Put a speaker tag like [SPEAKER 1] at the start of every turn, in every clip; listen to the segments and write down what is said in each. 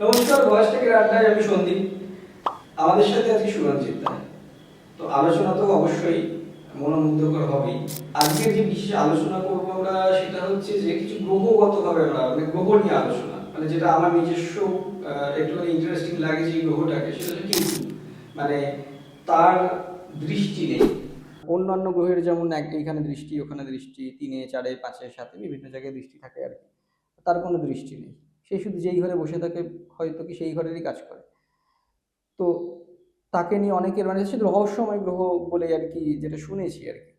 [SPEAKER 1] নমস্কার ভয়েস টেকের আড্ডায় আমি সন্দীপ। আমাদের সাথে আজকে সুরঞ্জিত তো আলোচনা তো অবশ্যই মনোমুগ্ধকর হবেই। আজকের যে বিশেষ আলোচনা করব আমরা, সেটা হচ্ছে যে কিছু গ্রহগতভাবে আমরা মানে গ্রহ নিয়ে আলোচনা। মানে যেটা আমার নিজস্ব একটু ইন্টারেস্টিং লাগে যে গ্রহটাকে, সেটা হচ্ছে মানে তার দৃষ্টি নেই। অন্যান্য গ্রহের যেমন এক, এখানে দৃষ্টি, ওখানে দৃষ্টি, তিনে, চারে, পাঁচে সাথে বিভিন্ন জায়গায় দৃষ্টি থাকে আর কি। তার কোনো দৃষ্টি নেই। সে শুধু যেই ঘরে বসে থাকে, হয়তো কি সেই ঘরেরই কাজ করে। তো তাকে নিয়ে অনেকের মানে শুধু রহস্যময় গ্রহ বলে আর কি যেটা শুনেছি আর কি।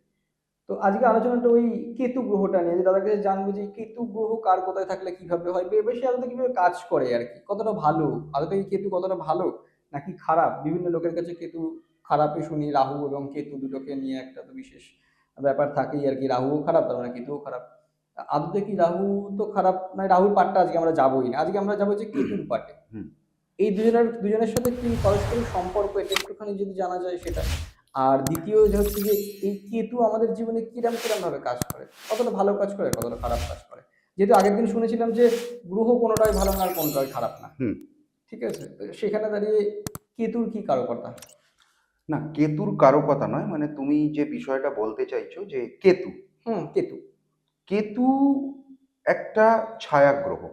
[SPEAKER 1] তো আজকে আলোচনাটা ওই কেতু গ্রহটা নিয়ে, যে দাদাকে জানব যে কেতু গ্রহ কার কোথায় থাকলে কীভাবে হয় বেশি আলাদা কীভাবে কাজ করে আর কি, কতটা ভালো এই কেতু কতটা ভালো, নাকি খারাপ? বিভিন্ন লোকের কাছে কেতু খারাপই শুনি, রাহু এবং কেতু দুটোকে নিয়ে একটা তো বিশেষ ব্যাপার থাকেই আর কি, রাহুও খারাপ, তার মানে কেতুও খারাপ। আদতে কি রাহু তো খারাপ নয় রাহুর পাটটা আজকে আমরা যাবোই না। আজকে আমরা যাব যে কেতুর পাটে
[SPEAKER 2] হুম।
[SPEAKER 1] এই দুজনের দুজনের সাথে কি পারস্পরিক সম্পর্ক এটা একটুখানি যদি জানা যায় সেটা। আর দ্বিতীয় যে হচ্ছে যে এই কেতু আমাদের জীবনে কিরম কিরম ভাবে কাজ করে। কতটা ভালো কাজ করে কতটা খারাপ কাজ করে। যেহেতু আগের দিন শুনেছিলাম যে গ্রহ কোনোটাই ভালো না আর কোনোটাই খারাপ না। ঠিক আছে? সেখানে দাঁড়িয়ে কেতুর কি কারকতা
[SPEAKER 2] না কেতুর কারও কথা নয় মানে তুমি যে বিষয়টা বলতে চাইছো যে কেতু।
[SPEAKER 1] হুম কেতু।
[SPEAKER 2] কেতু একটা ছায়াগ্রহ।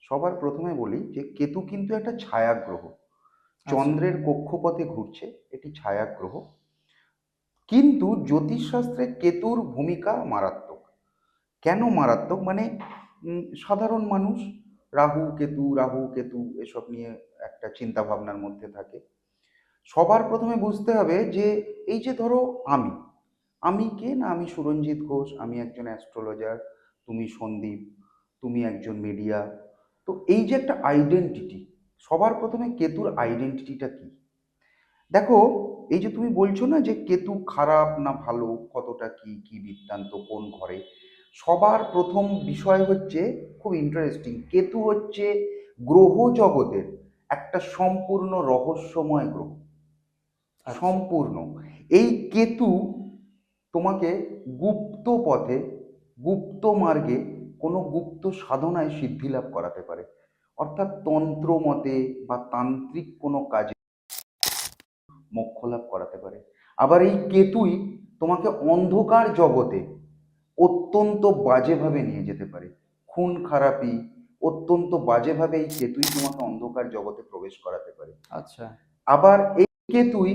[SPEAKER 2] সবার প্রথমে বলি যে কেতু কিন্তু একটা ছায়াগ্রহ। চন্দ্রের কক্ষপথে ঘুরছে এটি ছায়াগ্রহ। কিন্তু জ্যোতিষশাস্ত্রে কেতুর ভূমিকা মারাত্মক। কেন মারাত্মক? মানে সাধারণ মানুষ রাহু কেতু রাহু কেতু এসব নিয়ে একটা চিন্তা ভাবনার মধ্যে থাকে। সবার প্রথমে বুঝতে হবে যে এই যে ধরো আমি আমি কে না আমি সুরঞ্জিত ঘোষ? আমি একজন অ্যাস্ট্রোলজার তুমি সন্দীপ তুমি একজন মিডিয়া তো এই যে একটা আইডেন্টিটি সবার প্রথমে কেতুর আইডেন্টিটিটা কি? দেখো এই যে তুমি বলছো না যে কেতু খারাপ না ভালো কতটা কি কি বৃত্তান্ত কোন ঘরে? সবার প্রথম বিষয় হচ্ছে খুব ইন্টারেস্টিং কেতু হচ্ছে গ্রহ জগতের একটা সম্পূর্ণ রহস্যময় গ্রহ।
[SPEAKER 1] আচ্ছা।
[SPEAKER 2] সম্পূর্ণ। এই কেতু তোমাকে গুপ্ত পথে গুপ্ত মার্গে কোনো গুপ্ত সাধনায় সিদ্ধি লাভ করাতে পারে। অর্থাৎ তন্ত্র মতে বা তান্ত্রিক কোনো কাজে মোক্ষ লাভ করাতে পারে। আবার এই কেতুই তোমাকে অন্ধকার জগতে অত্যন্ত বাজেভাবে নিয়ে যেতে পারে। খুন খারাপি অত্যন্ত বাজেভাবে এই কেতুই তোমাকে অন্ধকার জগতে প্রবেশ করাতে পারে।
[SPEAKER 1] আচ্ছা।
[SPEAKER 2] আবার এই কেতুই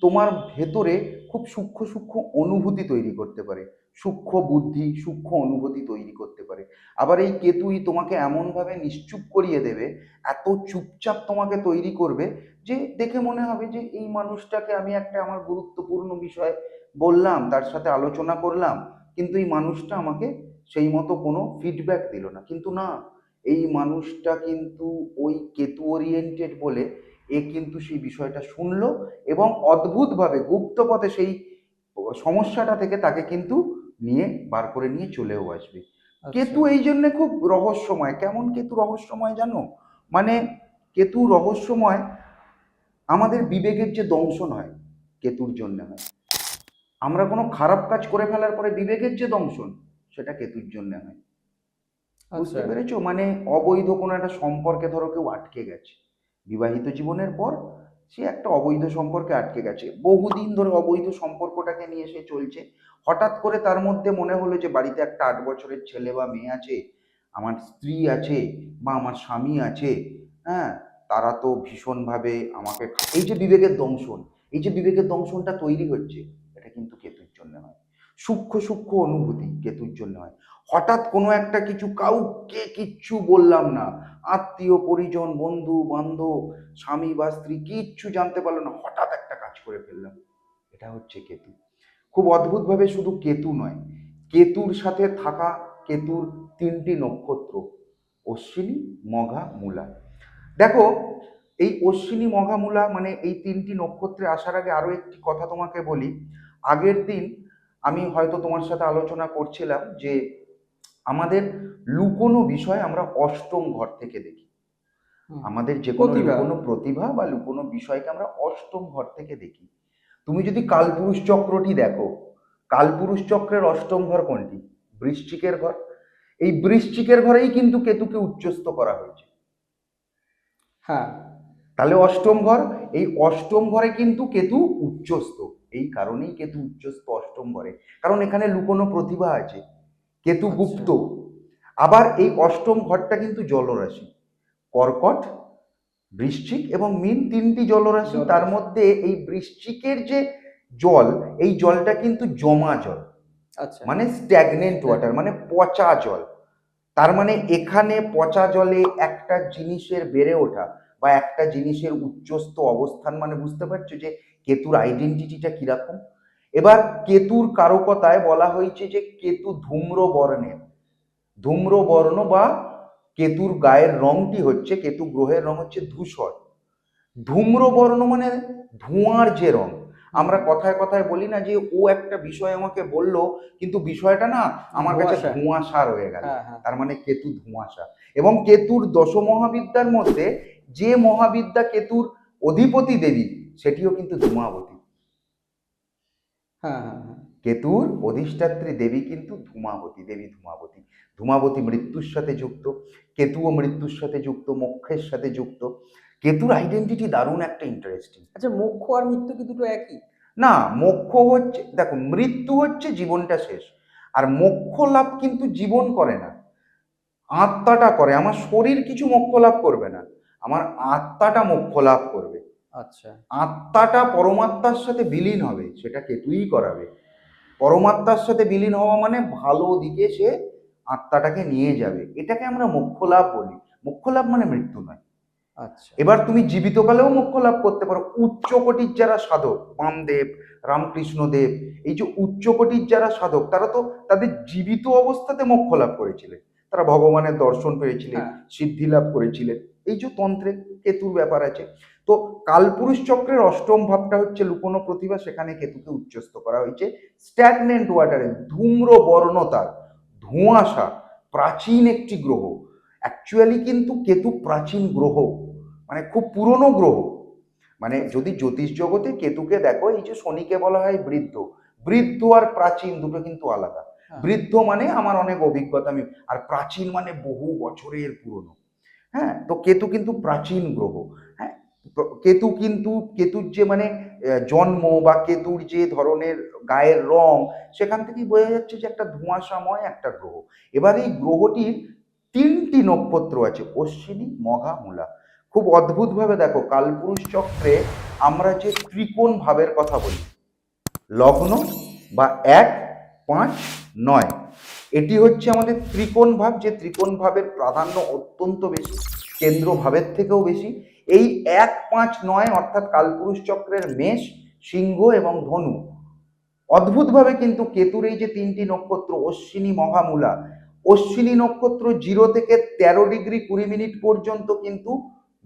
[SPEAKER 2] তোমার ভেতরে খুব সূক্ষ্ম সূক্ষ্ম অনুভূতি তৈরি করতে পারে। সূক্ষ্ম বুদ্ধি, সূক্ষ্ম অনুভূতি তৈরি করতে পারে। আবার এই কেতুই তোমাকে এমনভাবে নিশ্চুপ করিয়ে দেবে, এত চুপচাপ তোমাকে তৈরি করবে যে দেখে মনে হবে যে এই মানুষটাকে আমি একটা আমার গুরুত্বপূর্ণ বিষয় বললাম, তার সাথে আলোচনা করলাম, কিন্তু এই মানুষটা আমাকে সেই মতো কোনো ফিডব্যাক দিল না। কিন্তু না, এই মানুষটা কিন্তু ওই কেতু ওরিয়েন্টেড বলে এ কিন্তু সেই বিষয়টা শুনলো এবং অদ্ভুতভাবে গুপ্তপথে সেই সমস্যাটা থেকে তাকে কিন্তু নিয়ে বার করে নিয়ে চলেও আসবে।
[SPEAKER 1] আচ্ছা।
[SPEAKER 2] কেতু এই জন্য খুব রহস্যময়। কেমন কেতু রহস্যময় জানো? মানে কেতু রহস্যময় আমাদের বিবেকের যে দংশন হয় কেতুর জন্য হয়। আমরা কোনো খারাপ কাজ করে ফেলার পরে বিবেকের যে দংশন সেটা কেতুর জন্য হয়। বুঝতে
[SPEAKER 1] আচ্ছা
[SPEAKER 2] পেরেছ? মানে অবৈধ কোনো একটা সম্পর্কে ধরো কেউ আটকে গেছে। বিবাহিত জীবনের পর সে একটা অবৈধ সম্পর্কে আটকে গেছে। বহুদিন ধরে অবৈধ সম্পর্কটাকে নিয়ে সে চলছে। হঠাৎ করে তার মধ্যে মনে হলো যে বাড়িতে একটা আট বছরের ছেলে বা মেয়ে আছে, আমার স্ত্রী আছে বা আমার স্বামী আছে হ্যাঁ? তারা তো ভীষণভাবে আমাকে এই যে বিবেকের দংশন, এই যে বিবেকের দংশনটা তৈরি হচ্ছে, এটা কিন্তু কেতুর জন্য হয় সূক্ষ্ম সূক্ষ্ম অনুভূতি কেতুর জন্য হয় হঠাৎ কোনো একটা কিছু কাউকে কিচ্ছু বললাম না। আত্মীয়, পরিজন, বন্ধু, বান্ধব, স্বামী বা স্ত্রী কিচ্ছু জানতে পারল না। হঠাৎ একটা কাজ করে ফেললাম। এটা হচ্ছে কেতু। খুব অদ্ভুতভাবে শুধু কেতু নয়, কেতুর সাথে থাকা কেতুর তিনটি নক্ষত্র, অশ্বিনী, মঘা, মূলা। দেখো, এই অশ্বিনী, মঘা, মূলা মানে এই তিনটি নক্ষত্রে আসার আগে আরও একটি কথা তোমাকে বলি। আগের দিন আমি হয়তো তোমার সাথে আলোচনা করছিলাম যে আমাদের লুকোনো বিষয় আমরা অষ্টম ঘর থেকে দেখি। আমাদের যে কোনো
[SPEAKER 1] প্রতিভা।
[SPEAKER 2] লুকোনো প্রতিভা বা লুকোনো বিষয়কে আমরা অষ্টম ঘর থেকে দেখি। তুমি যদি কালপুরুষ চক্রটি দেখো কালপুরুষ চক্রের অষ্টম ঘর কোনটি? বৃশ্চিকের ঘর। এই বৃশ্চিকের ঘরেই কিন্তু কেতুকে উচ্চস্ত করা হয়েছে।
[SPEAKER 3] হ্যাঁ।
[SPEAKER 2] তাহলে অষ্টম ঘর এই অষ্টম ঘরে কিন্তু কেতু উচ্চস্ত এই কারণেই কেতু উচ্চস্ত অষ্টম ঘরে। কারণ এখানে লুকোনো প্রতিভা আছে। কেতু
[SPEAKER 3] আচ্ছা।
[SPEAKER 2] গুপ্ত। আবার এই অষ্টম ঘরটা কিন্তু জলরাশি। কর্কট বৃশ্চিক এবং মিন তিনটি জলরাশি। তার মধ্যে এই বৃশ্চিকের যে জল এই জলটা কিন্তু জমা জল।
[SPEAKER 3] আচ্ছা।
[SPEAKER 2] মানে স্ট্যাগনেন্ট ওয়াটার মানে পচা জল। তার মানে এখানে পচা জলে একটা জিনিসের বেড়ে ওঠা বা একটা জিনিসের উচ্চস্থ অবস্থান মানে বুঝতে পারছ যে কেতুর আইডেন্টিটিটা কীরকম? এবার কেতুর কারকতায় বলা হয়েছে যে কেতু ধূম্র বর্ণের। ধূম্র বর্ণ বা কেতুর গায়ের রংটি হচ্ছে কেতু গ্রহের রং হচ্ছে ধূসর। ধূম্র বর্ণ মানে ধোঁয়ার যে রং। আমরা কথায় কথায় বলি না যে ও একটা বিষয় আমাকে বলল কিন্তু বিষয়টা না আমার কাছে
[SPEAKER 3] ধোঁয়াশা।
[SPEAKER 2] রয়ে গেল।
[SPEAKER 3] হ্যাঁ হ্যাঁ।
[SPEAKER 2] তার মানে কেতু ধোঁয়াশা। এবং কেতুর দশ মহাবিদ্যার মধ্যে যে মহাবিদ্যা কেতুর অধিপতি দেবী সেটিও কিন্তু ধূমাবতী।
[SPEAKER 3] হ্যাঁ হ্যাঁ হ্যাঁ।
[SPEAKER 2] কেতুর অধিষ্ঠাত্রী দেবী কিন্তু ধূমাবতী দেবী ধূমাবতী। ধূমাবতী মৃত্যুর সাথে যুক্ত কেতুও মৃত্যুর সাথে যুক্ত মোক্ষের সাথে যুক্ত। কেতুর আইডেন্টিটি দারুণ একটা ইন্টারেস্টিং
[SPEAKER 3] আচ্ছা মোক্ষ আর মৃত্যু কি দুটো একই?
[SPEAKER 2] না মোক্ষ হচ্ছে দেখো মৃত্যু হচ্ছে জীবনটা শেষ। আর মোক্ষ লাভ কিন্তু জীবন করে না। আত্মাটা করে। আমার শরীর কিছু মোক্ষ লাভ করবে না। আমার আত্মাটা মোক্ষ লাভ করবে।
[SPEAKER 3] আচ্ছা।
[SPEAKER 2] আত্মাটা পরমাত্মার সাথে বিলীন হবে সেটা কেতুই করাবে। পরমাত্মার সাথে বিলীন হওয়া মানে ভালো দিকে সে আত্মাটাকে নিয়ে যাবে। এটাকে আমরা মোক্ষ লাভ বলি। মোক্ষ লাভ মানে মৃত্যু নয়।
[SPEAKER 3] আচ্ছা।
[SPEAKER 2] এবার তুমি জীবিতকালেও মোক্ষ লাভ করতে পারো। উচ্চ কোটির যারা সাধক পামদেব রামকৃষ্ণ দেব এই যে উচ্চ কোটির যারা সাধক তারা তো তাদের জীবিত অবস্থাতে মোক্ষ লাভ করেছিলেন। তারা ভগবানের দর্শন পেয়েছিলেন
[SPEAKER 3] হ্যাঁ।
[SPEAKER 2] সিদ্ধি লাভ করেছিলেন। এই যে তন্ত্রে কেতুর ব্যাপার আছে। তো কালপুরুষ চক্রের অষ্টম ভাবটা হচ্ছে লুকোনো প্রতিভা সেখানে কেতুকে উচ্চস্ত করা হয়েছে। স্ট্যাগনেন্ট ওয়াটারে ধূম্র বর্ণতার ধোঁয়াশা প্রাচীন একটি গ্রহ। অ্যাকচুয়ালি কিন্তু কেতু প্রাচীন গ্রহ মানে খুব পুরনো গ্রহ। মানে যদি জ্যোতিষ জগতে কেতুকে দেখো এই যে শনিকে বলা হয় বৃদ্ধ। বৃদ্ধ আর প্রাচীন দুটো কিন্তু আলাদা।
[SPEAKER 3] হ্যাঁ।
[SPEAKER 2] বৃদ্ধ মানে আমার অনেক অভিজ্ঞতা আমি আর প্রাচীন মানে বহু বছরের পুরনো। হ্যাঁ তো কেতু কিন্তু প্রাচীন গ্রহ। হ্যাঁ কেতু কিন্তু, কেতুর যে মানে জন্ম বা কেতুর যে ধরনের গায়ের রং, সেখান থেকেই বোঝা যাচ্ছে যে একটা ধোঁয়াশাময় একটা গ্রহ। এবার এই গ্রহটির তিনটি নক্ষত্র আছে, অশ্বিনী, মঘা, মূলা। খুব অদ্ভুতভাবে দেখো, কালপুরুষ চক্রে আমরা যে ত্রিকোণ ভাবের কথা বলি, লগ্ন বা এক, পাঁচ, নয় এটি হচ্ছে আমাদের ত্রিকোণ ভাব যে ত্রিকোণ ভাবের প্রাধান্য অত্যন্ত বেশি কেন্দ্র ভাবের থেকেও বেশি। এই এক পাঁচ নয় অর্থাৎ কালপুরুষ চক্রের মেষ সিংহ এবং ধনু। অদ্ভুতভাবে কিন্তু কেতুর এই যে তিনটি নক্ষত্র অশ্বিনী মহামূলা অশ্বিনী নক্ষত্র জিরো থেকে তেরো ডিগ্রি কুড়ি মিনিট পর্যন্ত কিন্তু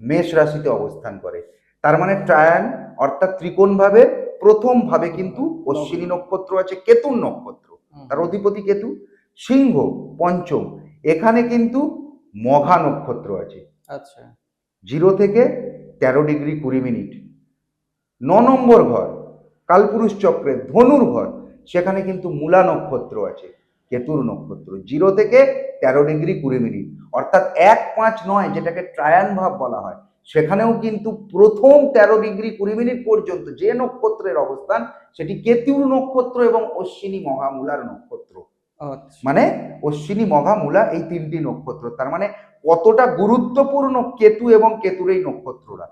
[SPEAKER 2] মেষ রাশিতে অবস্থান করে। তার মানে ট্রায়ান অর্থাৎ ত্রিকোণ ভাবে প্রথম ভাবে কিন্তু অশ্বিনী নক্ষত্র আছে কেতুর নক্ষত্র। তার অধিপতি কেতু। সিংহ পঞ্চম। এখানে কিন্তু মঘা নক্ষত্র আছে।
[SPEAKER 3] আচ্ছা।
[SPEAKER 2] জিরো থেকে তেরো ডিগ্রি কুড়ি মিনিট। ন নম্বর ঘর কালপুরুষ চক্রের ধনুর ঘর। সেখানে কিন্তু মূলা নক্ষত্র আছে কেতুর নক্ষত্র। জিরো থেকে তেরো ডিগ্রি কুড়ি মিনিট। অর্থাৎ এক পাঁচ নয় যেটাকে ট্রায়ান ভাব বলা হয়। সেখানেও কিন্তু প্রথম তেরো ডিগ্রি কুড়ি মিনিট পর্যন্ত যে নক্ষত্রের অবস্থান সেটি কেতুর নক্ষত্র এবং অশ্বিনী মহামূলার নক্ষত্র। মানে অশ্বিনী মঘা মূলা এই তিনটি নক্ষত্র, তার মানে কতটা গুরুত্বপূর্ণ কেতু এবং কেতুর এই নক্ষত্ররা।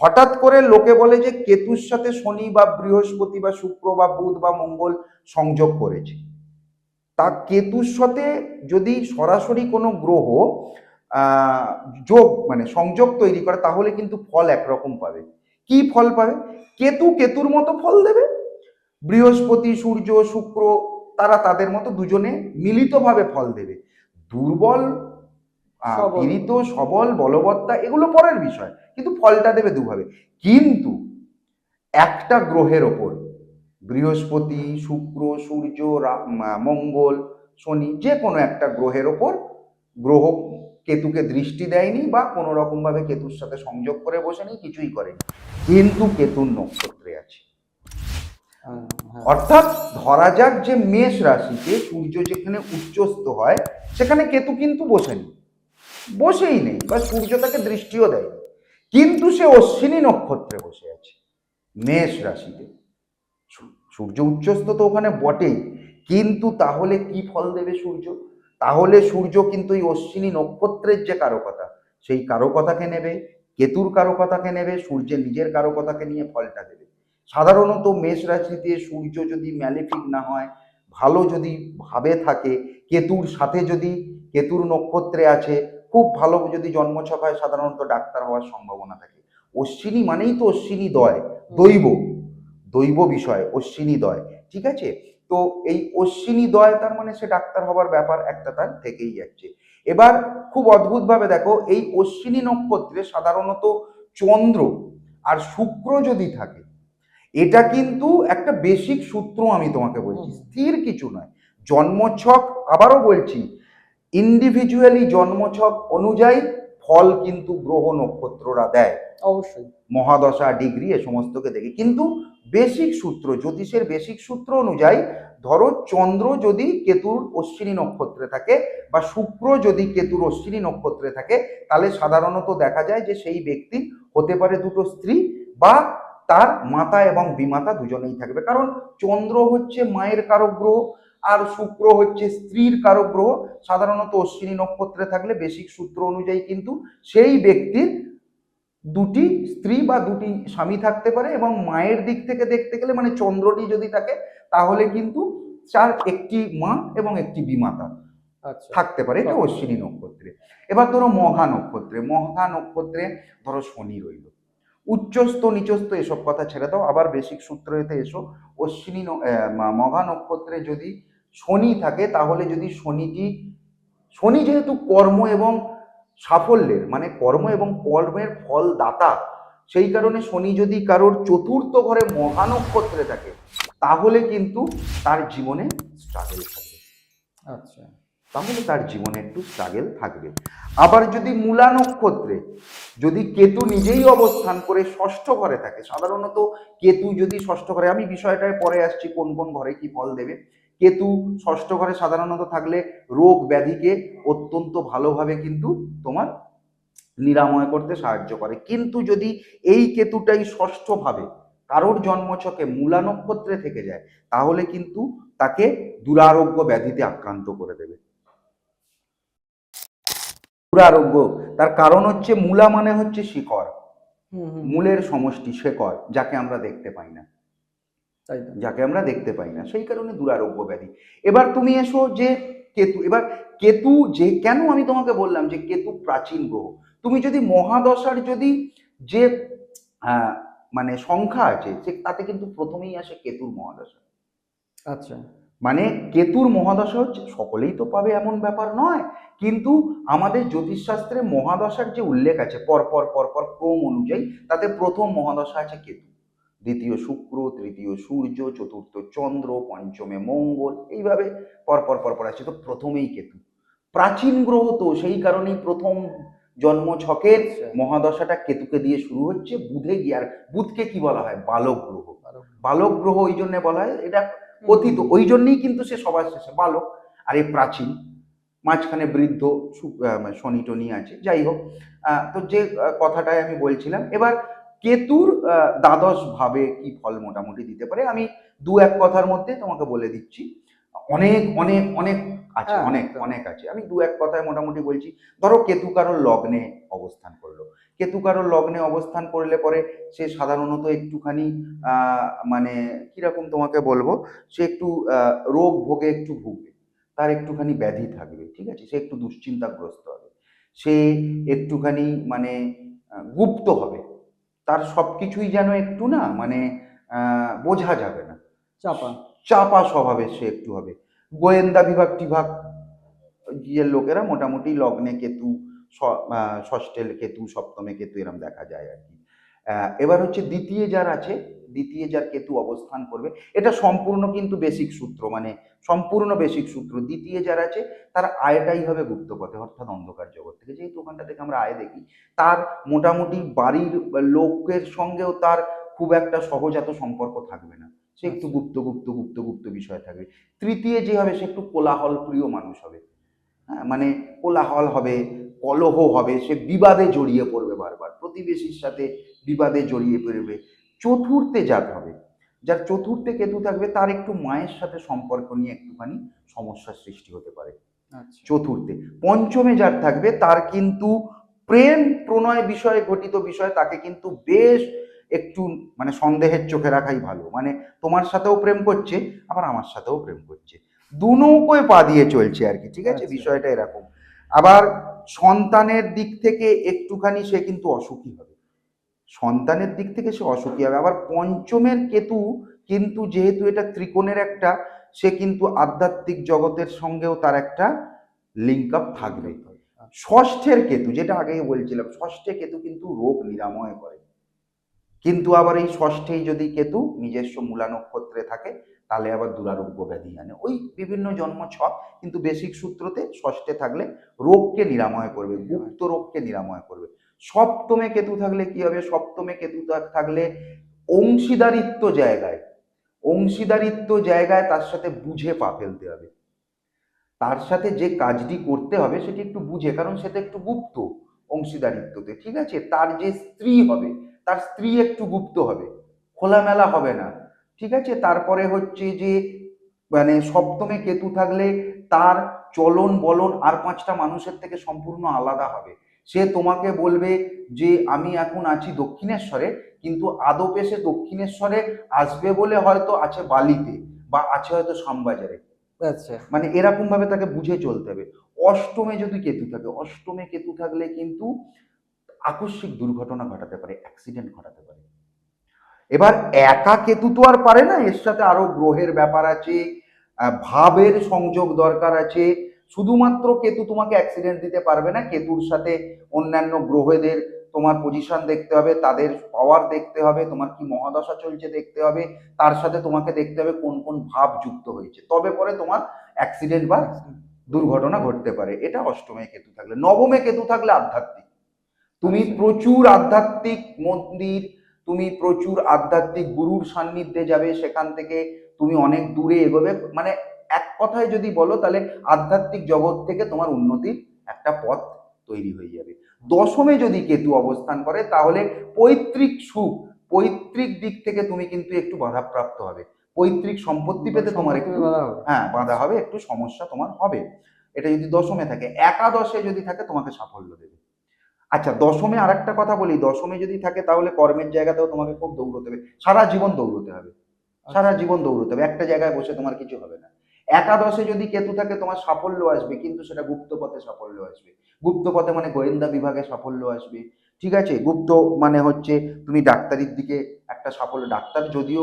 [SPEAKER 2] হঠাৎ করে লোকে বলে যে কেতুর সাথে শনি বা বৃহস্পতি বা শুক্র বা বুধ বা মঙ্গল সংযোগ করেছে। তা কেতুর সাথে যদি সরাসরি কোনো গ্রহ যোগ মানে সংযোগ তৈরি করে, তাহলে কিন্তু ফল একরকম পাবে। কি ফল পাবে? কেতু কেতুর মতো ফল দেবে। বৃহস্পতি, সূর্য, শুক্র তারা তাদের মতো দুজনে মিলিতভাবে ফল দেবে দুর্বল। পীড়িত সবল বলবত্তা এগুলো পরের বিষয় কিন্তু ফলটা দেবে দুভাবে কিন্তু একটা গ্রহের ওপর বৃহস্পতি শুক্র সূর্য মঙ্গল শনি যে কোনো একটা গ্রহের ওপর গ্রহ কেতুকে দৃষ্টি দেয়নি বা কোনো রকমভাবে কেতুর সাথে সংযোগ করে বসেনি কিছুই করেনি কিন্তু কেতুর নক্ষত্রে আছে। অর্থাৎ ধরা যাক যে মেষ রাশিতে সূর্য যেখানে উচ্চস্ত হয়, সেখানে কেতু কিন্তু বসেনি। বসেই নেই, বা সূর্য তাকে দৃষ্টিও দেয়নি। কিন্তু সে অশ্বিনী নক্ষত্রে বসে আছে, মেষ রাশিতে। সূর্য উচ্চস্ত তো ওখানে বটেই, কিন্তু তাহলে কি ফল দেবে সূর্য? তাহলে সূর্য কিন্তু এই অশ্বিনী নক্ষত্রের যে কারকতা, সেই কারকতাকে নেবে, কেতুর কারকতাকে নেবে, সূর্যের নিজের কারকতাকে নিয়ে ফলটা দেবে। সাধারণত মেষ রাশিতে সূর্য যদি ম্যালেফিক না হয়, ভালো যদি ভাবে থাকে, কেতুর সাথে যদি কেতুর নক্ষত্রে আছে, খুব ভালো যদি জন্মছক হয় সাধারণত ডাক্তার হওয়ার সম্ভাবনা থাকে। অশ্বিনী মানেই তো অশ্বিনী দয়, দৈব। দৈব বিষয়, অশ্বিনী দয়, ঠিক আছে? তো এই অশ্বিনী দয় তার মানে সে ডাক্তার হবার ব্যাপার একটা তার থেকেই যাচ্ছে। এবার খুব অদ্ভুতভাবে দেখো, এই অশ্বিনী নক্ষত্রে সাধারণত চন্দ্র আর শুক্র যদি থাকে এটা কিন্তু একটা বেসিক সূত্র আমি তোমাকে বলছি। স্থির কিছু নয়। জন্মছক আবারও বলছি ইন্ডিভিজুয়ালি জন্মছক অনুযায়ী ফল কিন্তু গ্রহ নক্ষত্ররা দেয়।
[SPEAKER 1] অবশ্যই।
[SPEAKER 2] মহাদশা ডিগ্রি এ সমস্তকে দেখে। কিন্তু বেসিক সূত্র জ্যোতিষের বেসিক সূত্র অনুযায়ী ধরো চন্দ্র যদি কেতুর অশ্বিনী নক্ষত্রে থাকে বা শুক্র যদি কেতুর অশ্বিনী নক্ষত্রে থাকে তাহলে সাধারণত দেখা যায় যে সেই ব্যক্তি হতে পারে দুটো স্ত্রী বা তার মাতা এবং বিমাতা দুজনেই থাকবে। কারণ চন্দ্র হচ্ছে মায়ের কারক গ্রহ আর শুক্র হচ্ছে স্ত্রীর কারক গ্রহ সাধারণত অশ্বিনী নক্ষত্রে থাকলে বেসিক সূত্র অনুযায়ী কিন্তু সেই ব্যক্তির দুটি স্ত্রী বা দুটি স্বামী থাকতে পারে এবং মায়ের দিক থেকে দেখতে গেলে মানে চন্দ্রটি যদি থাকে তাহলে কিন্তু চার একটি মা এবং একটি বিমাতা
[SPEAKER 1] আচ্ছা
[SPEAKER 2] থাকতে পারে। এটা অশ্বিনী নক্ষত্রে। এবার ধরো মহা নক্ষত্রে। মহা নক্ষত্রে ধরো শনি রইল। উচ্চস্থ, নিচস্থ এসব কথা ছেড়ে দাও। আবার বেসিক সূত্রেতে এসো। অশ্বিনী মহা নক্ষত্রে যদি শনি থাকে, তাহলে যদি শনিটি, শনি যেহেতু কর্ম এবং সাফল্যের মানে কর্ম এবং কর্মের ফল দাতা সেই কারণে শনি যদি কারোর চতুর্থ ঘরে মহা নক্ষত্রে থাকে, তাহলে কিন্তু তার জীবনে স্ট্রাগল থাকবে।
[SPEAKER 1] আচ্ছা।
[SPEAKER 2] তাহলে তার জীবনে একটু স্ট্রাগল থাকবে। আবার যদি মূলা নক্ষত্রে যদি কেতু নিজেই অবস্থান করে ষষ্ঠ ঘরে থাকে, সাধারণত কেতু যদি ষষ্ঠ ঘরে, আমি বিষয়টায় পরে আসছি কোন কোন ঘরে কি ফল দেবে। কেতু ষষ্ঠ ঘরে সাধারণত থাকলে রোগ ব্যাধিকে অত্যন্ত ভালোভাবে কিন্তু তোমার নিরাময় করতে সাহায্য করে। কিন্তু যদি এই কেতুটাই ষষ্ঠভাবে কারোর জন্মছকে মূলা নক্ষত্রে থেকে যায়, তাহলে কিন্তু তাকে দুরারোগ্য ব্যাধিতে আক্রান্ত করে দেবে। দুরারোগ্য তার কারণ হচ্ছে মূলা মানে হচ্ছে শিকড়। মূলের সমষ্টি শেকড় যাকে আমরা দেখতে পাই না। যাকে আমরা দেখতে পাই না। সেই কারণে দুরারোগ্য ব্যাধি। এবার তুমি এসো যে কেতু এবার কেতু যে কেন আমি তোমাকে বললাম যে কেতু প্রাচীন গ্রহ? তুমি যদি মহাদশার যদি যে মানে সংখ্যা আছে সে তাতে কিন্তু প্রথমেই আসে কেতুর মহাদশা।
[SPEAKER 1] আচ্ছা।
[SPEAKER 2] মানে কেতুর মহাদশা হচ্ছে সকলেই তো পাবে এমন ব্যাপার নয়। কিন্তু আমাদের জ্যোতিষশাস্ত্রে মহাদশার যে উল্লেখ আছে পরপর পরপর ক্রম অনুযায়ী তাতে প্রথম মহাদশা আছে কেতু। দ্বিতীয় শুক্র তৃতীয় সূর্য চতুর্থ চন্দ্র পঞ্চমে মঙ্গল এইভাবে পরপর পরপর আছে তো প্রথমেই কেতু। প্রাচীন গ্রহ তো সেই কারণেই প্রথম জন্ম ছকের
[SPEAKER 1] আচ্ছা।
[SPEAKER 2] মহাদশাটা কেতুকে দিয়ে শুরু হচ্ছে বুধে গিয়ে আর বুধকে কি বলা হয়? বালক গ্রহ। বালক গ্রহ ওই জন্য বলা হয় এটা কথিত ওই জন্যই কিন্তু সে সবার শেষে বালক। আর এই প্রাচীন মাঝখানে বৃদ্ধ মানে শনি টনি আছে যাই হোক। তো যে কথাটাই আমি বলছিলাম এবার কেতুর দ্বাদশ ভাবে কি ফল মোটামুটি দিতে পারে আমি দু এক কথার মধ্যে তোমাকে বলে দিচ্ছি। অনেক অনেক অনেক আছে
[SPEAKER 1] হ্যাঁ,
[SPEAKER 2] অনেক অনেক আছে। আমি দু এক কথায় মোটামুটি বলছি ধরো কেতু কারোর লগ্নে অবস্থান করল। কেতু কারোর লগ্নে অবস্থান করলে পরে সে সাধারণত একটুখানি মানে কীরকম তোমাকে বলব? সে একটু রোগ ভোগে একটু ভুগবে। তার একটুখানি ব্যাধি থাকবে ঠিক আছে? সে একটু দুশ্চিন্তাগ্রস্ত হবে। সে একটুখানি মানে গুপ্ত হবে। তার সব কিছুই যেন একটু না মানে বোঝা যাবে না।
[SPEAKER 1] চাপা।
[SPEAKER 2] চাপা স্বভাবে সে একটু হবে। গোয়েন্দা বিভাগ টিভাগ ইয়ের লোকেরা মোটামুটি লগ্নে কেতু ষ- আহ, ষষ্ঠে কেতু সপ্তমে কেতু এরম দেখা যায় আর কি। এবার হচ্ছে দ্বিতীয় যার আছে দ্বিতীয় যার কেতু অবস্থান করবে এটা সম্পূর্ণ কিন্তু বেসিক সূত্র মানে সম্পূর্ণ বেসিক সূত্র। দ্বিতীয় যার আছে তার আয়টাই হবে গুপ্ত পথে অর্থাৎ অন্ধকার জগৎ থেকে। যেহেতু ওখানটা থেকে আমরা আয় দেখি তার মোটামুটি বাড়ির লোকের সঙ্গেও তার খুব একটা সহজাত সম্পর্ক থাকবে না। সে একটু গুপ্ত গুপ্ত গুপ্ত গুপ্ত বিষয় থাকবে। তৃতীয় যে হবে সে একটু কোলাহল প্রিয় মানুষ হবে। হ্যাঁ মানে কোলাহল হবে কলহ হবে সে বিবাদে জড়িয়ে পড়বে বারবার। প্রতিবেশীর সাথে বিবাদে জড়িয়ে পড়বে। চতুর্থে যার হবে। যার চতুর্থে কেতু থাকবে তার একটু মায়ের সাথে সম্পর্ক নিয়ে একটুখানি সমস্যার সৃষ্টি হতে পারে।
[SPEAKER 1] আচ্ছা।
[SPEAKER 2] চতুর্থে পঞ্চমে যার থাকবে তার কিন্তু প্রেম প্রণয় বিষয়ে ঘটিত বিষয় তাকে কিন্তু বেশ একটু মানে সন্দেহের চোখে রাখাই ভালো। মানে তোমার সাথেও প্রেম করছে আবার আমার সাথেও প্রেম করছে। দু নৌকোয় পা দিয়ে চলছে আর কি ঠিক আছে?
[SPEAKER 1] আচ্ছা।
[SPEAKER 2] বিষয়টা এরকম। আবার সন্তানের দিক থেকে একটুখানি সে কিন্তু অসুখী হবে। সন্তানের দিক থেকে সে অসুখী হবে। আবার পঞ্চমের কেতু কিন্তু যেহেতু এটা ত্রিকোণের একটা, সে কিন্তু আধ্যাত্মিক জগতের সঙ্গেও তার একটা লিঙ্ক আপ থাকবে। ষষ্ঠের কেতু, যেটা আগেই বলছিলাম, ষষ্ঠে কেতু কিন্তু রোগ নিরাময় করে। কিন্তু আবার এই ষষ্ঠেই যদি কেতু নিজস্ব মূলা নক্ষত্রে থাকে তাহলে আবার দুরারোগ্য ব্যাধি আনে। ওই বিভিন্ন জন্ম ছক কিন্তু বেসিক সূত্রতে ষষ্ঠে থাকলে রোগকে নিরাময় করবে, গুপ্ত রোগকে নিরাময় করবে। সপ্তমে কেতু থাকলে কি হবে? সপ্তমে কেতু থাকলে অংশীদারিত্ব জায়গায় অংশীদারিত্ব জায়গায় তার সাথে বুঝে পা ফেলতে হবে। তার সাথে যে কাজটি করতে হবে সেটি একটু বুঝে, কারণ সেটা একটু গুপ্ত অংশীদারিত্বতে, ঠিক আছে? তার যে স্ত্রী হবে, তার স্ত্রী একটু গুপ্ত হবে, খোলামেলা হবে না। ঠিক আছে? তারপরে হচ্ছে যে মানে সপ্তমে কেতু থাকলে তার চলন বলন আর পাঁচটা মানুষের থেকে সম্পূর্ণ আলাদা হবে। সে তোমাকে বলবে যে আমি এখন আছি দক্ষিণেশ্বরে কিন্তু আদপে সে দক্ষিণেশ্বরে আসবে বলে হয়তো আছে বালিতে বা আছে হয়তো শ্যামবাজারে।
[SPEAKER 1] আচ্ছা।
[SPEAKER 2] মানে এরকম ভাবে তাকে বুঝে চলতে হবে। অষ্টমে যদি কেতু থাকে অষ্টমে কেতু থাকলে কিন্তু আকস্মিক দুর্ঘটনা ঘটাতে পারে অ্যাক্সিডেন্ট ঘটাতে পারে। এবার একা কেতু তো আর পারে না এর সাথে আরও গ্রহের ব্যাপার আছে ভাবের সংযোগ দরকার আছে শুধুমাত্র কেতু তোমাকে অ্যাক্সিডেন্ট দিতে পারবে না কেতুর সাথে অন্যান্য গ্রহেদের তোমার পজিশন দেখতে হবে তাদের পাওয়ার দেখতে হবে তোমার কি মহাদশা চলছে দেখতে হবে তার সাথে তোমাকে দেখতে হবে কোন কোন ভাব যুক্ত হয়েছে তবে পরে তোমার অ্যাক্সিডেন্ট বা দুর্ঘটনা ঘটতে পারে এটা অষ্টমে কেতু থাকলে নবমে কেতু থাকলে আধ্যাত্মিক তুমি
[SPEAKER 1] আচ্ছা।
[SPEAKER 2] প্রচুর আধ্যাত্মিক মন্দির তুমি প্রচুর আধ্যাত্মিক গুরুর সান্নিধ্যে যাবে সেখান থেকে তুমি অনেক দূরে এগোবে। মানে এক কথায় যদি বলো তাহলে আধ্যাত্মিক জগৎ থেকে তোমার উন্নতির একটা পথ তৈরি হয়ে যাবে। দশমে যদি কেতু অবস্থান করে তাহলে পৈতৃক সুখ পৈতৃক দিক থেকে তুমি কিন্তু একটু বাধাপ্রাপ্ত হবে। পৈতৃক সম্পত্তি পেতে তোমার একটু। হ্যাঁ বাধা হবে একটু সমস্যা তোমার হবে। এটা যদি দশমে থাকে একাদশে যদি থাকে তোমাকে সাফল্য দেবে। আচ্ছা দশমে আর একটা কথা বলি। দশমে যদি থাকে তাহলে কর্মের জায়গাতেও তোমাকে খুব দৌড়তে হবে। সারা জীবন দৌড়তে হবে। সারা জীবন দৌড়তে হবে। একটা জায়গায় বসে তোমার কিছু হবে না। একাদশে যদি কেতু থাকে তোমার সাফল্য আসবে কিন্তু সেটা গুপ্ত পথে সাফল্য আসবে। গুপ্ত পথে মানে গোয়েন্দা বিভাগে সাফল্য আসবে। ঠিক আছে? গুপ্ত মানে হচ্ছে তুমি ডাক্তারির দিকে একটা সাফল্য ডাক্তার যদিও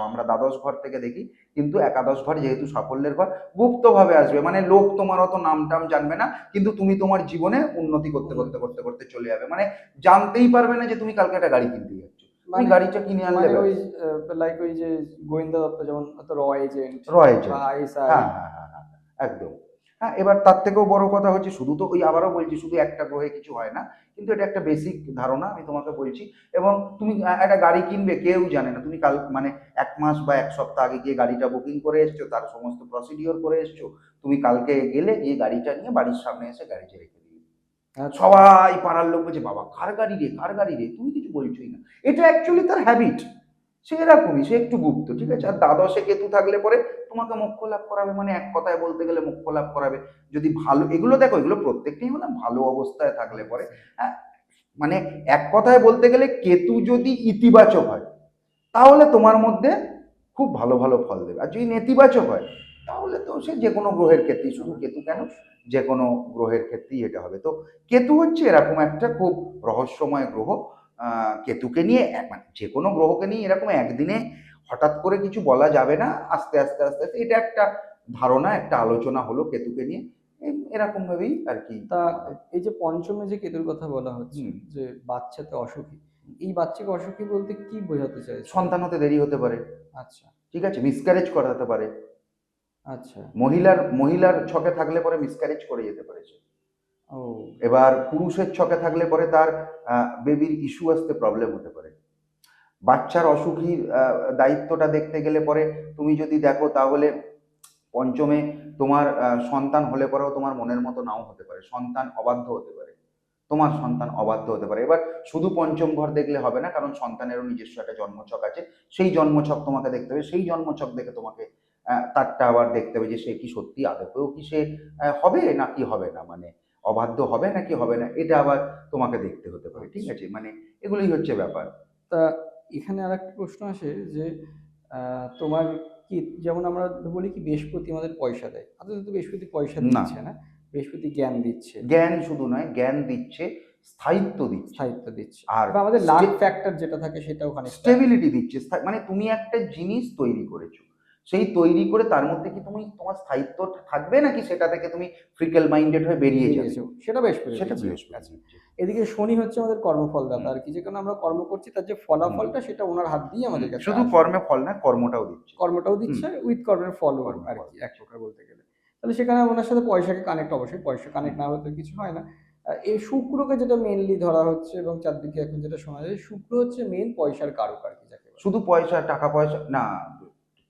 [SPEAKER 2] আমরা দ্বাদশ ঘর থেকে দেখি কিন্তু একাদশ ঘর যেহেতু সাফল্যের ঘর গুপ্তভাবে আসবে। মানে লোক তোমার অত নাম টাম জানবে না কিন্তু তুমি তোমার জীবনে উন্নতি করতে করতে করতে করতে চলে যাবে। মানে জানতেই পারবে না যে তুমি কালকে একটা গাড়ি কিনতে যাচ্ছ। তুমি
[SPEAKER 1] মানে-
[SPEAKER 2] গাড়িটা কিনে আনলে
[SPEAKER 1] মানে ওই লাইক ওই যে গোয়েন্দা দত্ত যেমন র এজেন্ট
[SPEAKER 2] র হ্যাঁ হ্যাঁ হ্যাঁ একদম। হ্যাঁ এবার তার থেকেও বড় কথা হচ্ছে শুধু তো ওই আবারও বলছি শুধু একটা গ্রহে কিছু হয় না কিন্তু এটা একটা বেসিক ধারণা আমি তোমাকে বলছি। এবং তুমি একটা গাড়ি কিনবে কেউ জানে না। তুমি কাল মানে এক মাস বা এক সপ্তাহ আগে গিয়ে গাড়িটা বুকিং করে এসছো তার সমস্ত প্রসিডিওর করে এসছো তুমি কালকে গেলে গিয়ে গাড়িটা নিয়ে বাড়ির সামনে এসে গাড়িটা রেখে দিবে।
[SPEAKER 1] আচ্ছা।
[SPEAKER 2] সবাই পাড়ার লোক বলছে বাবা কার গাড়ি রে? কার গাড়ি রে? তুমি কিছু বলছোই না। এটা অ্যাকচুয়ালি তার হ্যাবিট সে এরকমই, সে একটু গুপ্ত, ঠিক আছে? আর দ্বাদশে কেতু থাকলে পরে তোমাকে মোক্ষ লাভ করাবে মানে এক কথায় বলতে গেলে মোক্ষ লাভ করাবে। যদি ভালো, এগুলো দেখো, এগুলো প্রত্যেকটাই মানে ভালো অবস্থায় থাকলে পরে মানে এক কথায় বলতে গেলে কেতু যদি ইতিবাচক হয়, তাহলে তোমার মধ্যে খুব ভালো ভালো ফল দেবে। আর যদি নেতিবাচক হয়, তাহলে তো সে যে কোনো গ্রহের ক্ষেত্রেই শুধু কেতু কেন? যে কোনো গ্রহের ক্ষেত্রেই এটা হবে। তো কেতু হচ্ছে এরকম একটা খুব রহস্যময় গ্রহ কেতুকে নিয়ে মানে যে কোনো গ্রহকে নিয়ে এরকম একদিনে হঠাৎ করে কিছু বলা যাবে না আস্তে আস্তে আস্তে আস্তে। এটা একটা ধারণা একটা আলোচনা হলো কেতুকে নিয়ে। এরকম ভাবেই আর কি।
[SPEAKER 1] তা এই যে পঞ্চমে যে কেতুর কথা বলা হচ্ছে যে বাচ্চাতে অসুখী এই বাচ্চাকে অসুখী বলতে কি বোঝাতে চাই
[SPEAKER 2] সন্তান হতে দেরি হতে পারে।
[SPEAKER 1] আচ্ছা।
[SPEAKER 2] ঠিক আছে মিসক্যারেজ করাতে পারে।
[SPEAKER 1] আচ্ছা।
[SPEAKER 2] মহিলার মহিলার ছকে থাকলে পরে মিসক্যারেজ করে যেতে পারে এবার পুরুষের ছকে থাকলে পরে তার বেবির ইস্যু আসতে প্রবলেম হতে পারে। বাচ্চার অসুখীর দায়িত্বটা দেখতে গেলে পরে তুমি যদি দেখো তাহলে পঞ্চমে তোমার সন্তান হলে পরেও তোমার মনের মতো নাও হতে পারে। সন্তান অবাধ্য হতে পারে। তোমার সন্তান অবাধ্য হতে পারে। এবার শুধু পঞ্চম ঘর দেখলে হবে না, কারণ সন্তানেরও নিজস্ব একটা জন্মছক আছে। সেই জন্মছক তোমাকে দেখতে হবে। সেই জন্মছক দেখে তোমাকে তারটা আবার দেখতে হবে যে সে কি সত্যি, আদপেও কি সে হবে নাকি হবে না? মানে অবাধ্য হবে নাকি হবে না এটা আবার তোমাকে দেখতে হতে পারে ঠিক আছে? মানে এগুলোই হচ্ছে ব্যাপার।
[SPEAKER 1] তা এখানে আর একটা প্রশ্ন আসে যে তোমার কি যেমন আমরা বলি কি বৃহস্পতি আমাদের পয়সা দেয়। আদতে তো বৃহস্পতি পয়সা
[SPEAKER 2] না।
[SPEAKER 1] দিচ্ছে না বৃহস্পতি জ্ঞান দিচ্ছে।
[SPEAKER 2] জ্ঞান শুধু নয় জ্ঞান দিচ্ছে স্থায়িত্ব দিচ্ছে।
[SPEAKER 1] স্থায়িত্ব দিচ্ছে।
[SPEAKER 2] আর
[SPEAKER 1] আমাদের
[SPEAKER 2] স্টে-
[SPEAKER 1] ফ্যাক্টর যেটা থাকে সেটা ওখানে
[SPEAKER 2] স্টেবিলিটি দিচ্ছে। মানে তুমি একটা জিনিস তৈরি করেছ। সেই তৈরি করে তার মধ্যে কি তুমি তোমার স্থায়িত্ব থাকবে নাকি সেটা থেকে তুমি ফ্রিকেল মাইন্ডেড হয়ে বেরিয়ে যাবে?
[SPEAKER 1] সেটা বেশ
[SPEAKER 2] সেটা। বৃহস্পতি
[SPEAKER 1] আচ্ছা। এদিকে শনি হচ্ছে আমাদের কর্মফল দাতা আর কি যেখানে আমরা কর্ম করছি তার যে ফলাফলটা সেটা ওনার হাত দিয়ে আমাদের কাছে
[SPEAKER 2] শুধু। কর্মে ফল না কর্মটাও দিচ্ছে।
[SPEAKER 1] কর্মটাও দিচ্ছে উইথ কর্মের
[SPEAKER 2] কর্মের
[SPEAKER 1] আর
[SPEAKER 2] ফল।
[SPEAKER 1] কি এক প্রকার বলতে গেলে। তাহলে সেখানে ওনার সাথে পয়সাকে কানেক্ট অবশ্যই পয়সা কানেক্ট না হলে তো কিছু হয় না। এই শুক্রকে যেটা মেনলি ধরা হচ্ছে এবং চারদিকে এখন যেটা শোনা যায় শুক্র হচ্ছে মেন পয়সার কারক আর কি যাকে
[SPEAKER 2] শুধু পয়সা টাকা পয়সা না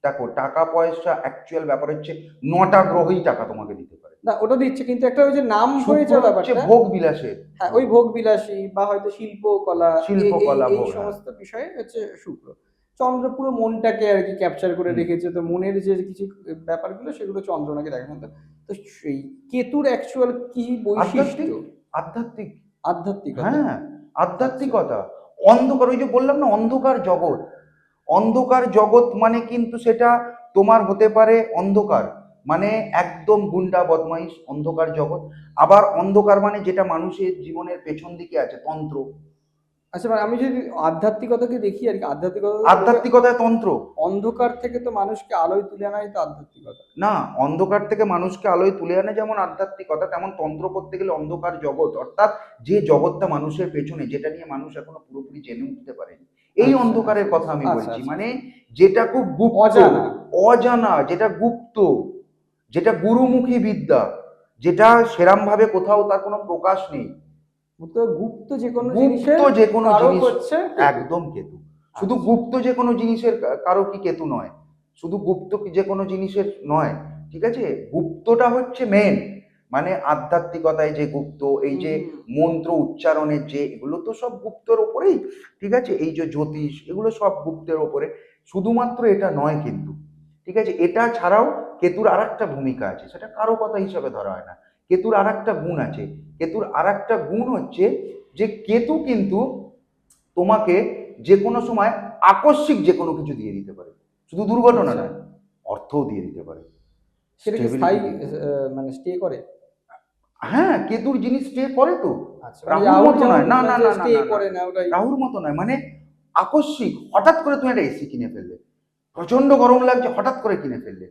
[SPEAKER 2] দেখো টাকা পয়সা অ্যাকচুয়াল ব্যাপার হচ্ছে নটা গ্রহই টাকা তোমাকে দিতে পারে।
[SPEAKER 1] না ওটা দিচ্ছে কিন্তু একটা ওই যে নাম হয়েছে ব্যাপারটা।
[SPEAKER 2] ভোগ বিলাসের
[SPEAKER 1] হ্যাঁ ওই ভোগ বিলাসী বা হয়তো শিল্পকলা
[SPEAKER 2] শিল্পকলা,
[SPEAKER 1] এই- এই
[SPEAKER 2] হ্যাঁ।
[SPEAKER 1] সমস্ত বিষয়ে হচ্ছে শুক্র। চন্দ্র পুরো মনটাকে আর কি ক্যাপচার করে রেখেছে তো মনের যে কিছু ব্যাপারগুলো সেগুলো চন্দ্রনাকে দেখা তো তো সেই কেতুর অ্যাকচুয়াল কি বৈশিষ্ট্য?
[SPEAKER 2] আধ্যাত্মিক
[SPEAKER 1] আধ্যাত্মিকতা।
[SPEAKER 2] হ্যাঁ আধ্যাত্মিকতা। অন্ধকার ওই যে বললাম না অন্ধকার জগৎ। অন্ধকার জগৎ মানে কিন্তু সেটা তোমার হতে পারে অন্ধকার। মানে একদম গুন্ডা বদমাইশ অন্ধকার জগৎ। আবার অন্ধকার মানে যেটা মানুষের জীবনের পেছন দিকে আছে তন্ত্র।
[SPEAKER 1] আচ্ছা মানে আমি যদি আধ্যাত্মিকতাকে দেখি আর কি আধ্যাত্মিকতা
[SPEAKER 2] আধ্যাত্মিকতায় তন্ত্র।
[SPEAKER 1] অন্ধকার থেকে তো মানুষকে আলোয় তুলে আনাই তো আধ্যাত্মিকতা।
[SPEAKER 2] না অন্ধকার থেকে মানুষকে আলোয় তুলে আনে যেমন আধ্যাত্মিকতা তেমন তন্ত্র করতে গেলে অন্ধকার জগৎ। অর্থাৎ যে জগৎটা মানুষের পেছনে যেটা নিয়ে মানুষ এখনও পুরোপুরি জেনে উঠতে পারেনি। এই
[SPEAKER 1] আচ্ছা,
[SPEAKER 2] অন্ধকারের কথা আমি
[SPEAKER 1] আচ্ছা,
[SPEAKER 2] বলছি
[SPEAKER 1] আচ্ছা।
[SPEAKER 2] মানে যেটা খুব গুপ্ত
[SPEAKER 1] অজানা।
[SPEAKER 2] অজানা যেটা গুপ্ত যেটা গুরুমুখী বিদ্যা যেটা সেরাম ভাবে কোথাও তার কোনো প্রকাশ নেই।
[SPEAKER 1] গুপ্ত যে কোনো
[SPEAKER 2] গুপ্ত যে কোনো জিনিস
[SPEAKER 1] হচ্ছে
[SPEAKER 2] একদম কেতু। শুধু। গুপ্ত যে কোনো জিনিসের কারও কি কেতু নয়। শুধু গুপ্ত যে কোনো জিনিসের নয় ঠিক আছে? গুপ্তটা হচ্ছে মেন মানে আধ্যাত্মিকতায় যে গুপ্ত এই যে মন্ত্র উচ্চারণের যে এগুলো তো সব গুপ্তর ওপরেই ঠিক আছে? এই যে জ্যোতিষ এগুলো সব গুপ্তের ওপরে। শুধুমাত্র এটা নয় কিন্তু ঠিক আছে? এটা ছাড়াও কেতুর আর একটা ভূমিকা আছে সেটা কারও কথা হিসাবে ধরা হয় না। কেতুর আর একটা গুণ আছে। কেতুর আর একটা গুণ হচ্ছে যে কেতু কিন্তু তোমাকে যে কোনো সময় আকস্মিক যে কোনো কিছু দিয়ে দিতে পারে। শুধু দুর্ঘটনা
[SPEAKER 1] আচ্ছা।
[SPEAKER 2] নয় অর্থও দিয়ে দিতে পারে।
[SPEAKER 1] সেটা স্থায়ী মানে স্টে করে?
[SPEAKER 2] হ্যাঁ কেতুর জিনিস স্টে করে তো?
[SPEAKER 1] আচ্ছা
[SPEAKER 2] রাহুর
[SPEAKER 1] রাহুর
[SPEAKER 2] মতো নয়, না, না, না, রাহুর মতো মানে আকস্মিক হঠাৎ করে তুমি একটা এসি কিনে ফেললে। প্রচণ্ড গরম লাগছে হঠাৎ করে কিনে ফেললে।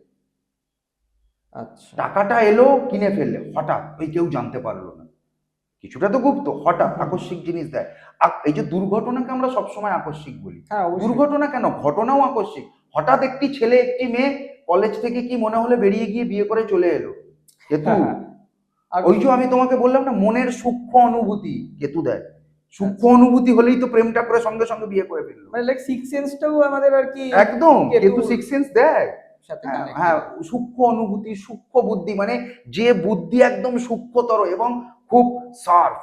[SPEAKER 1] আচ্ছা।
[SPEAKER 2] টাকাটা এলো কিনে ফেললে। হঠাৎ ওই কেউ জানতে পারল না। কিছুটা তো গুপ্ত হঠাৎ আকস্মিক জিনিস দেয়। এই যে দুর্ঘটনাকে আমরা সবসময় আকস্মিক বলি।
[SPEAKER 1] হ্যাঁ
[SPEAKER 2] দুর্ঘটনা কেন? ঘটনাও আকস্মিক। হঠাৎ একটি ছেলে একটি মেয়ে কলেজ থেকে কি মনে হলে বেরিয়ে গিয়ে বিয়ে করে চলে এলো? কেতু
[SPEAKER 1] হ্যাঁ,
[SPEAKER 2] ওই যে আমি তোমাকে বললাম না মনের সূক্ষ্ম অনুভূতি কেতু দেয়। সূক্ষ্ম
[SPEAKER 1] আচ্ছা।
[SPEAKER 2] অনুভূতি হলেই তো প্রেমটা করে সঙ্গে সঙ্গে বিয়ে করে ফেলল।
[SPEAKER 1] মানে লাইক সিক্স সেন্সটাও আমাদের আর কি
[SPEAKER 2] একদম
[SPEAKER 1] কেতু-
[SPEAKER 2] সিক্স সেন্স দেয়। হ্যাঁ, হ্যাঁ সূক্ষ্ম অনুভূতি সূক্ষ্ম বুদ্ধি মানে যে বুদ্ধি একদম সূক্ষ্মতর এবং খুব সার্ফ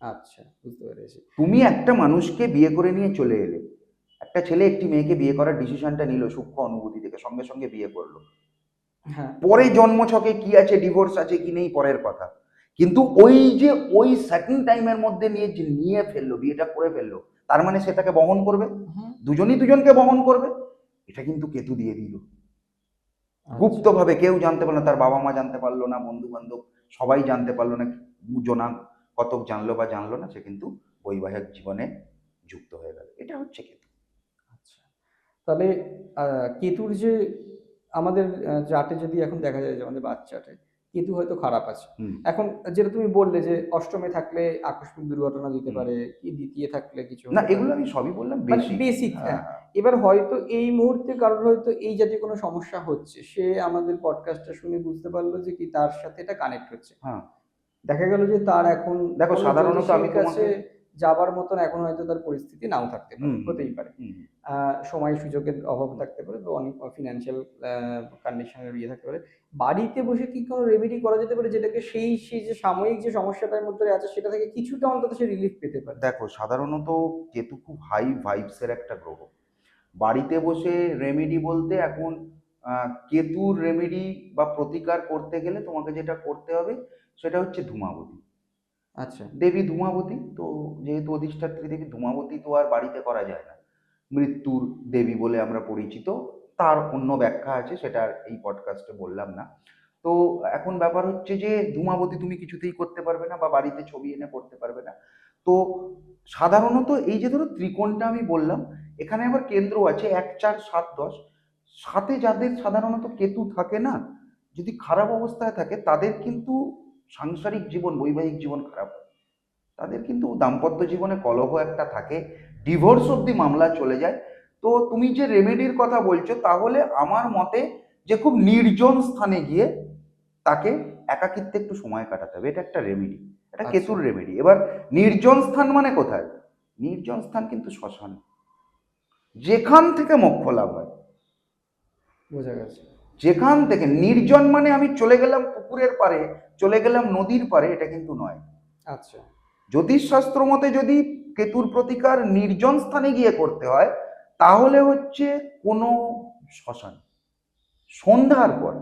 [SPEAKER 1] আচ্ছা বুঝতে পেরেছি।
[SPEAKER 2] তুমি একটা মানুষকে বিয়ে করে নিয়ে চলে এলে একটা ছেলে একটি মেয়েকে বিয়ে করার ডিসিশনটা নিল সূক্ষ্ম অনুভূতি থেকে সঙ্গে সঙ্গে বিয়ে করল। পরে জন্মছকে কি আছে ডিভোর্স আছে কি নেই পরের কথা। কিন্তু ওই যে ওই সেকেন্ড টাইমের মধ্যে নিয়ে যে নিয়ে ফেলল বিয়েটা করে ফেলল তার মানে সে তাকে বহন করবে? দুজনই দুজনকে বহন করবে? এটা কিন্তু কেতু দিয়ে দিল।
[SPEAKER 1] আচ্ছা।
[SPEAKER 2] গুপ্তভাবে কেউ জানতে পারল তার বাবা মা জানতে পারল না বন্ধু বান্ধব সবাই জানতে পারল না জনা কতক জানলো বা জানলো না সে কিন্তু বৈবাহিক জীবনে যুক্ত হয়ে গেল। এটা হচ্ছে কেতু।
[SPEAKER 1] আচ্ছা। তাহলে কেতুর যে আমাদের চার্টে যদি এখন দেখা যায় যে আমাদের বাচ্চাটে কেতু হয়তো খারাপ আছে। এখন যেটা তুমি বললে যে অষ্টমে থাকলে আকস্মিক দুর্ঘটনা দিতে পারে কি দ্বিতীয় থাকলে কিছু
[SPEAKER 2] না এগুলো আমি সবই বললাম
[SPEAKER 1] মানে
[SPEAKER 2] বেশি হ্যাঁ,
[SPEAKER 1] হ্যাঁ। এবার হয়তো এই মুহূর্তে কারোর হয়তো এই জাতীয় কোনো সমস্যা হচ্ছে সে আমাদের পডকাস্টটা শুনে বুঝতে পারল যে কি তার সাথে এটা কানেক্ট হচ্ছে।
[SPEAKER 2] হ্যাঁ।
[SPEAKER 1] দেখা গেল যে তার এখন
[SPEAKER 2] দেখো, সাধারণত আমি
[SPEAKER 1] কাছে যাবার মতন এখন হয়তো তার পরিস্থিতি নাও থাকতে পারে হতেই পারে। সময় সুযোগের অভাব থাকতে পারে বা অনেক ফিনান্সিয়াল কন্ডিশনের ইয়ে থাকতে পারে। বাড়িতে বসে কি কোনো রেমেডি করা যেতে পারে যেটাকে সেই সেই যে সাময়িক যে সমস্যাটার মধ্যে আছে সেটা থেকে কিছুটা অন্তত সে রিলিফ পেতে পারে?
[SPEAKER 2] দেখো সাধারণত কেতু খুব হাই ভাইবসের একটা গ্রহ। বাড়িতে বসে রেমেডি বলতে এখন কেতুর রেমেডি বা প্রতিকার করতে গেলে তোমাকে যেটা করতে হবে সেটা হচ্ছে ধূমাবতী
[SPEAKER 1] আচ্ছা
[SPEAKER 2] দেবী ধূমাবতী? তো যেহেতু অধিষ্ঠাত্রী দেবী, ধূমাবতী তো আর বাড়িতে করা যায় না। মৃত্যুর দেবী বলে আমরা পরিচিত, তার অন্য ব্যাখ্যা আছে, সেটা আর এই পডকাস্টে বললাম না। তো এখন ব্যাপার হচ্ছে যে, ধূমাবতী তুমি কিছুতেই করতে পারবে না বা বাড়িতে ছবি এনে করতে পারবে না। তো সাধারণত এই যে ধরো ত্রিকোণটা আমি বললাম, এখানে আবার কেন্দ্র আছে এক, চার, সাত, দশ। সাথে যাদের সাধারণত কেতু থাকে না, যদি খারাপ অবস্থায় থাকে, তাদের কিন্তু সাংসারিক জীবন বৈবাহিক জীবন খারাপ তাদের কিন্তু দাম্পত্য জীবনে কলহ একটা থাকে। ডিভোর্স অব্দি মামলা চলে যায়। তো তুমি যে রেমেডির কথা বলছো তাহলে আমার মতে যে খুব নির্জন স্থানে গিয়ে তাকে একাকিত্বে একটু সময় কাটাতে হবে। এটা একটা রেমেডি এটা
[SPEAKER 1] আচ্ছা।
[SPEAKER 2] কেতুর রেমেডি এবার নির্জন স্থান মানে কোথায়? নির্জন স্থান কিন্তু শ্মশান। যেখান থেকে মোক্ষ লাভ হয়।
[SPEAKER 1] বোঝা গেছে।
[SPEAKER 2] যেখান থেকে নির্জন মানে আমি চলে গেলাম পুকুরের পারে চলে গেলাম নদীর পারে এটা কিন্তু নয়।
[SPEAKER 1] আচ্ছা।
[SPEAKER 2] জ্যোতিষশাস্ত্র মতে যদি কেতুর প্রতিকার নির্জন স্থানে গিয়ে করতে হয় তাহলে হচ্ছে কোনো শ্মশান। সন্ধ্যার পর।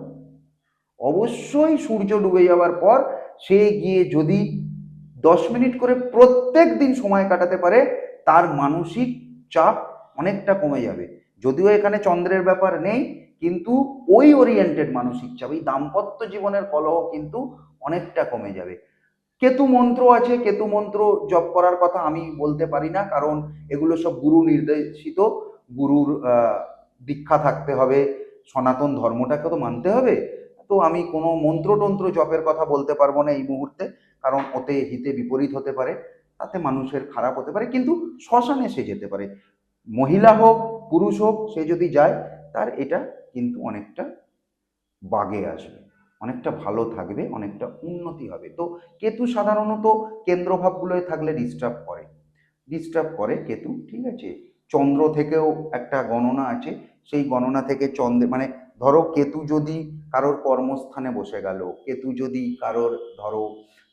[SPEAKER 2] অবশ্যই সূর্য ডুবে যাওয়ার পর সে গিয়ে যদি দশ মিনিট করে প্রত্যেক দিন সময় কাটাতে পারে তার মানসিক চাপ অনেকটা কমে যাবে। যদিও এখানে চন্দ্রের ব্যাপার নেই কিন্তু ওই ওরিয়েন্টেড মানসিক চাপ, এই দাম্পত্য জীবনের কলহ কিন্তু অনেকটা কমে যাবে। কেতু মন্ত্র আছে, কেতু মন্ত্র জপ করার কথা আমি বলতে পারি না, কারণ এগুলো সব গুরু নির্দেশিত। গুরুর দীক্ষা থাকতে হবে, সনাতন ধর্মটাকে তো মানতে হবে। তো আমি কোনো মন্ত্রতন্ত্র জপের কথা বলতে পারব না এই মুহূর্তে, কারণ ওতে হিতে বিপরীত হতে পারে, তাতে মানুষের খারাপ হতে পারে, কিন্তু শ্মশানে সে যেতে পারে। মহিলা হোক, পুরুষ হোক, সে যদি যায়, তার এটা কিন্তু অনেকটা বাগে আসবে। অনেকটা ভালো থাকবে, অনেকটা উন্নতি হবে। তো কেতু সাধারণত কেন্দ্রভাবগুলোয় থাকলে ডিস্টার্ব করে। ডিস্টার্ব করে কেতু, ঠিক আছে? চন্দ্র থেকেও একটা গণনা আছে। সেই গণনা থেকে চন্দ্রে মানে ধরো কেতু যদি কারোর কর্মস্থানে বসে গেল, কেতু যদি কারোর, ধরো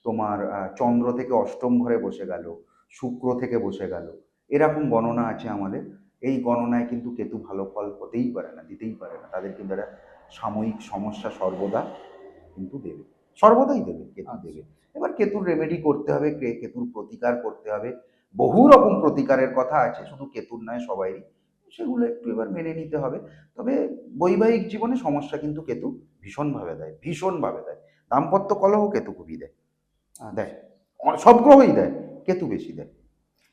[SPEAKER 2] তোমার চন্দ্র থেকে অষ্টম ঘরে বসে গেল, শুক্র থেকে বসে গেল, এরকম গণনা আছে আমাদের। এই গণনায় কিন্তু কেতু ভালো ফল হতেই পারে না দিতেই পারে না। তাদের কিন্তু একটা সাময়িক সমস্যা সর্বদা কিন্তু দেবে। সর্বদাই দেবে কেতু
[SPEAKER 1] আচ্ছা।
[SPEAKER 2] দেবে। এবার কেতুর রেমেডি করতে হবে কে- কেতুর প্রতিকার করতে হবে। বহু রকম প্রতিকারের কথা আছে শুধু কেতুর নয় সবাইরই। সেগুলো একটু এবার মেনে নিতে হবে। তবে বৈবাহিক জীবনে সমস্যা কিন্তু কেতু ভীষণভাবে দেয় ভীষণভাবে দেয়। দাম্পত্য কলহ কেতু খুবই দেয়।
[SPEAKER 1] আচ্ছা।
[SPEAKER 2] দেয়। সব গ্রহই দেয় কেতু বেশি দেয়।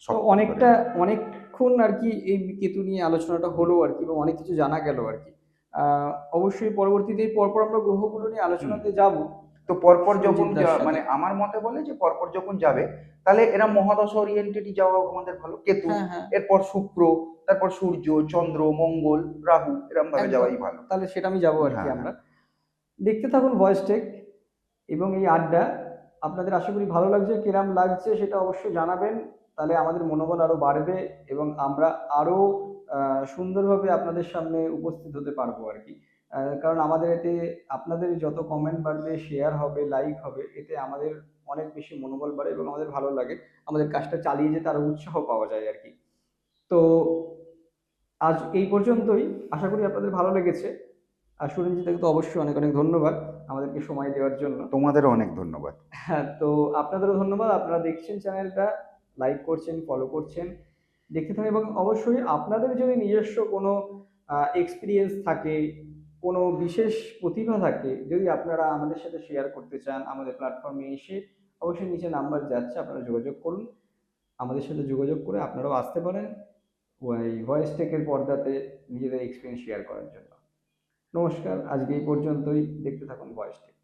[SPEAKER 1] অনেকটা অনেকক্ষণ আর কি এই কেতু নিয়ে আলোচনাটা হলো আর কি এবং অনেক কিছু জানা গেল আর কি। অবশ্যই পরবর্তীতে পরপর আমরা গ্রহগুলো নিয়ে আলোচনাতে যাব।
[SPEAKER 2] তো পরপর যখন। মানে আমার মতে বলে যে পরপর যখন যাবে তাহলে এরা মহাদশ ওরিয়েন্টেডই যাওয়া আমাদের ভালো। কেতু
[SPEAKER 1] হ্যাঁ হ্যাঁ।
[SPEAKER 2] এরপর শুক্র তারপর সূর্য চন্দ্র মঙ্গল রাহু এরকম ভাবে যাওয়াই ভালো।
[SPEAKER 1] তাহলে সেটা আমি যাব আর কি
[SPEAKER 2] হ্যাঁ,
[SPEAKER 1] আমরা। দেখতে থাকুন ভয়েস টেক এবং এই আড্ডা। আপনাদের আশা করি ভালো লাগছে কিরাম লাগছে সেটা অবশ্যই জানাবেন। তাহলে আমাদের মনোবল আরও বাড়বে এবং আমরা আরও আহ, সুন্দরভাবে আপনাদের সামনে উপস্থিত হতে পারব আর কি। কারণ আমাদের এতে আপনাদের যত কমেন্ট বাড়বে শেয়ার হবে লাইক হবে এতে আমাদের অনেক বেশি মনোবল বাড়ে এবং আমাদের ভালো লাগে। আমাদের কাজটা চালিয়ে যেতে আরও উৎসাহ পাওয়া যায় আর কি। তো আজ এই পর্যন্তই। আশা করি আপনাদের ভালো লেগেছে। আর সুরঞ্জিতাকে তো অবশ্যই অনেক অনেক ধন্যবাদ আমাদেরকে সময় দেওয়ার জন্য।
[SPEAKER 2] তোমাদেরও অনেক ধন্যবাদ।
[SPEAKER 1] হ্যাঁ তো আপনাদেরও ধন্যবাদ। আপনারা দেখছেন চ্যানেলটা লাইক করছেন ফলো করছেন, দেখতে থাকুন এবং অবশ্যই আপনাদের যদি নিজস্ব কোনো এক্সপিরিয়েন্স থাকে, কোনো বিশেষ প্রতিভা থাকে, যদি আপনারা আমাদের সাথে শেয়ার করতে চান আমাদের প্ল্যাটফর্মে এসে, অবশ্যই নিচে নাম্বার যাচ্ছে, আপনারা যোগাযোগ করুন। আমাদের সাথে যোগাযোগ করে আপনারাও আসতে পারেন, ওই ভয়েস টেকের পর্দাতে নিজেদের এক্সপিরিয়েন্স শেয়ার করার জন্য। নমস্কার, আজকে এই পর্যন্তই, দেখতে থাকুন ভয়েস টেক